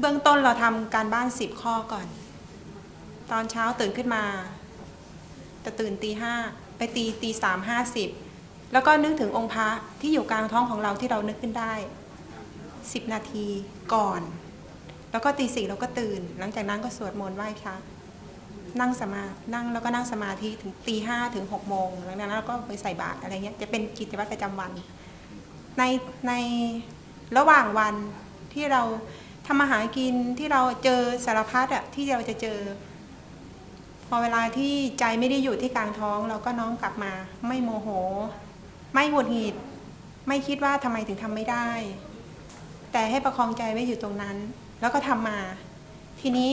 เบื้องต้นเราทำการบ้านสิบข้อก่อน ตอนเช้าตื่นขึ้นมาจะตื่นตีห้าไปตีตีสามห้าสิบแล้วก็นึกถึงองค์พระที่อยู่กลางท้องของเราที่เรานึกขึ้นได้สิบนาทีก่อน แล้วก็ตีสี่เราก็ตื่น หลังจากนั้นก็สวดมนต์ไหว้พระนั่งสมานั่งแล้วก็นั่งสมาธิถึงตีห้าถึงหกโมงหลังจากนั้นเราก็ไปใส่บาตรอะไรเงี้ยจะเป็นกิจวัตรประจำวัน ในในระหว่างวันที่เรา ทำมาหากินที่เราเจอสารพัดอะที่เราจะเจอ พอเวลาที่ใจไม่ได้อยู่ที่กลางท้อง เราก็น้อมกลับมา ไม่โมโห ไม่หงุดหงิด ไม่คิดว่าทำไมถึงทำไม่ได้ แต่ให้ประคองใจไว้อยู่ตรงนั้น แล้วก็ทำมา ทีนี้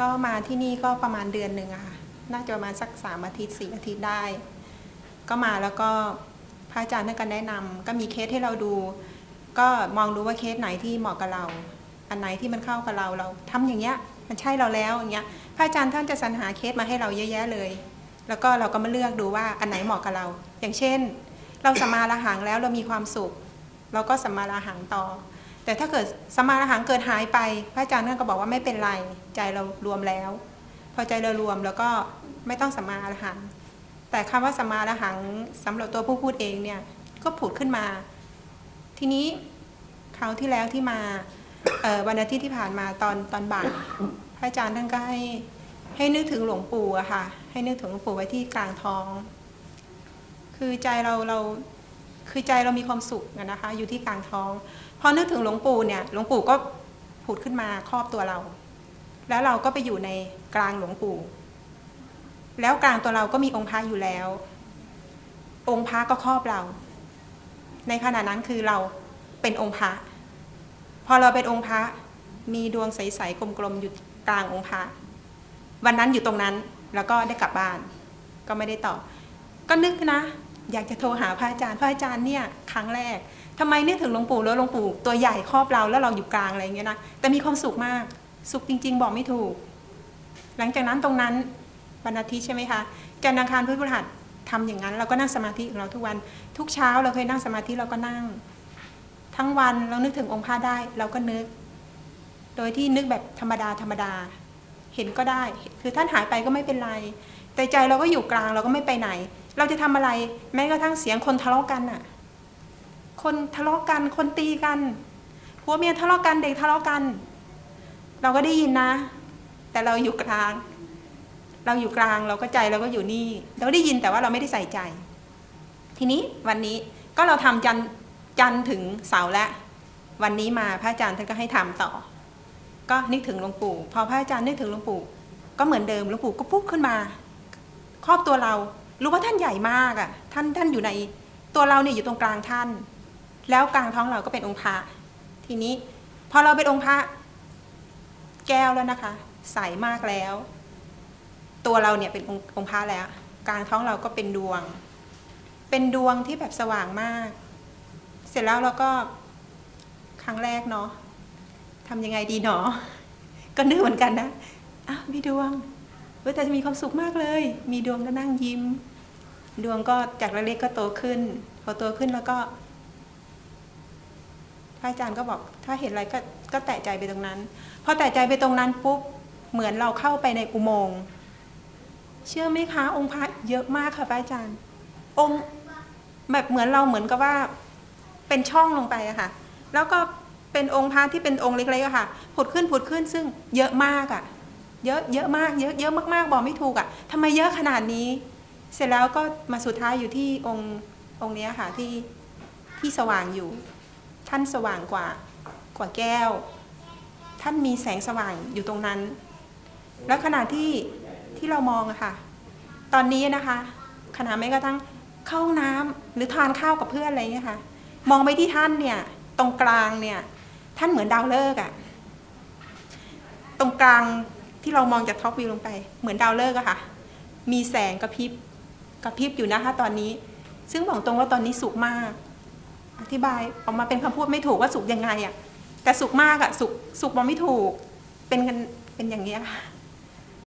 ก็มาที่นี่ก็ประมาณเดือนหนึ่งอะค่ะน่าจะประมาณสักสามอาทิตย์สี่อาทิตย์ได้ ก็มาแล้วก็พระอาจารย์ท่านก็แนะนำก็มีเคสให้เราดู ก็มองดูว่าเคสไหนที่เหมาะกับเรา อันไหนที่มันเข้ากับเราเราทำอย่างเงี้ยมันใช่เราแล้วอย่างเงี้ยพระอาจารย์ท่านจะสรรหาเคสมาให้เราเยอะแยะเลย แล้วก็เราก็มาเลือกดูว่าอันไหนเหมาะกับเรา อย่างเช่น เราสมมาละหังแล้วเรามีความสุข เราก็สมมาละหังต่อ แต่ถ้าเกิดสมมาละหังเกิดหายไป พระอาจารย์ท่านก็บอกว่าไม่เป็นไรใจเรารวมแล้ว พอใจเรารวมแล้วก็ไม่ต้องสมมาละหังแต่คำว่าสมมาละหังสำหรับตัวผู้พูดเองเนี่ยก็ผุดขึ้นมา ทีนี้ คราวที่แล้วที่มาวันอาทิตย์ที่ผ่านมาตอนตอนบ่ายพระอาจารย์ท่านก็ให้ให้นึกถึงหลวงปู่อะค่ะ ให้นึกถึงหลวงปู่ไว้ที่กลางท้อง คือใจเราเราคือใจเรามีความสุขอะนะคะ อยู่ที่กลางท้องพอนึกถึงหลวงปู่เนี่ยหลวงปู่ก็ผุดขึ้นมาครอบตัวเรา แล้วเราก็ไปอยู่ในกลางหลวงปู่ แล้วกลางตัวเราก็มีองค์พระอยู่แล้ว องค์พระก็ครอบเรา ในขณะนั้นคือเราเป็นองค์พระ พอเราเป็นองค์พระมีดวงใสๆกลมๆอยู่กลางองค์พระวันนั้นอยู่ตรงนั้นแล้วก็ได้กลับบ้าน ก็ไม่ได้ตอบก็นึกนะ อยากจะโทรหาพระอาจารย์พระอาจารย์เนี่ยครั้งแรกทำไมนึกถึงหลวงปู่แล้วหลวงปู่ตัวใหญ่ครอบเราแล้วเราอยู่กลางอะไรอย่างเงี้ยนะแต่มีความสุขมากสุขจริง ๆ บอกไม่ถูก หลังจากนั้นตรงนั้นวันอาทิตย์ใช่ไหมคะจันทร์อังคารพุธพฤหัสทำอย่างนั้น เราก็นั่งสมาธิของเราทุกวันทุกเช้าเราเคยนั่งสมาธิเราก็นั่ง ทั้งวันเรานึกถึงองค์พระได้ เราก็นึก โดยที่นึกแบบธรรมดาธรรมดา เห็นก็ได้ คือท่านหายไปก็ไม่เป็นไร แต่ใจเราก็อยู่กลางเราก็ไม่ไปไหน เราจะทำอะไร แม้กระทั่งเสียงคนทะเลาะกันน่ะ คนทะเลาะกันคนตีกันผัวเมียทะเลาะกันเด็กทะเลาะกัน เราก็ได้ยินนะ แต่เราอยู่กลาง เราอยู่กลางเราก็ใจเราก็อยู่นี่ เราได้ยินแต่ว่าเราไม่ได้ใส่ใจ ทีนี้วันนี้ก็เราทำจัน จันทร์ถึงเสาร์แล้ววันนี้มาพระอาจารย์ท่านก็ให้ทำต่อ ก็นึกถึงหลวงปู่ พอพระอาจารย์นึกถึงหลวงปู่ ก็เหมือนเดิมหลวงปู่ก็ปุ๊บขึ้นมา ครอบตัวเรา รู้ว่าท่านใหญ่มากอะ ท่านท่านอยู่ในตัวเราเนี่ยอยู่ตรงกลางท่าน แล้วกลางท้องเราก็เป็นองค์พระทีนี้พอเราเป็นองค์พระแก้วแล้วนะคะ ใสมากแล้ว ตัวเราเนี่ยเป็นองค์องค์พระแล้ว กลางท้องเราก็เป็นดวง เป็นดวงที่แบบสว่างมาก เสร็จแล้วเราก็ครั้งแรกเนาะทำยังไงดีเนาะก็นึกเหมือนกันนะอ้าวมีดวงเว้ยแต่จะมีความสุขมากเลย มีดวงก็นั่งยิ้ม ดวงก็จากเล็กๆก็โตขึ้น พอโตขึ้นแล้วก็พระอาจารย์ก็บอกถ้าเห็นอะไรก็ก็แตะใจไปตรงนั้น พอแตะใจไปตรงนั้นปุ๊บเหมือนเราเข้าไปในอุโมงค์เชื่อไหมคะองค์พระเยอะมากค่ะพระอาจารย์ องค์แบบเหมือนเราเหมือนกับว่า เป็นช่องลงไปอะค่ะ แล้วก็เป็นองค์พระที่เป็นองค์เล็กๆอะค่ะ ผุดขึ้นผุดขึ้นซึ่งเยอะมากอะเยอะเยอะมากเยอะเยอะมากๆบอกไม่ถูกอะทำไมเยอะขนาดนี้ เสร็จแล้วก็มาสุดท้ายอยู่ที่องค์องค์เนี้ยค่ะที่ที่สว่างอยู่ ท่านสว่างกว่ากว่าแก้ว ท่านมีแสงสว่างอยู่ตรงนั้น แล้วขณะที่ที่เรามองอะค่ะ ตอนนี้นะคะขณะแม้กระทั่งเข้าห้องน้ำหรือทานข้าวกับเพื่อนอะไรเงี้ยค่ะ มองไปที่ท่านเนี่ย ตรงกลางเนี่ย ท่านเหมือนดาวฤกษ์อะตรงกลางที่เรามองจากท็อปวิวลงไป เหมือนดาวฤกษ์อะค่ะ มีแสงกระพริบกระพริบอยู่นะคะ ตอนนี้ ซึ่งบอกตรงว่าตอนนี้สุขมาก อธิบายออกมาเป็นคำพูดไม่ถูกว่าสุขยังไงอะแต่สุขมากอะสุขสุขบอกไม่ถูกเป็นกันเป็นอย่างนี้ยค่ะ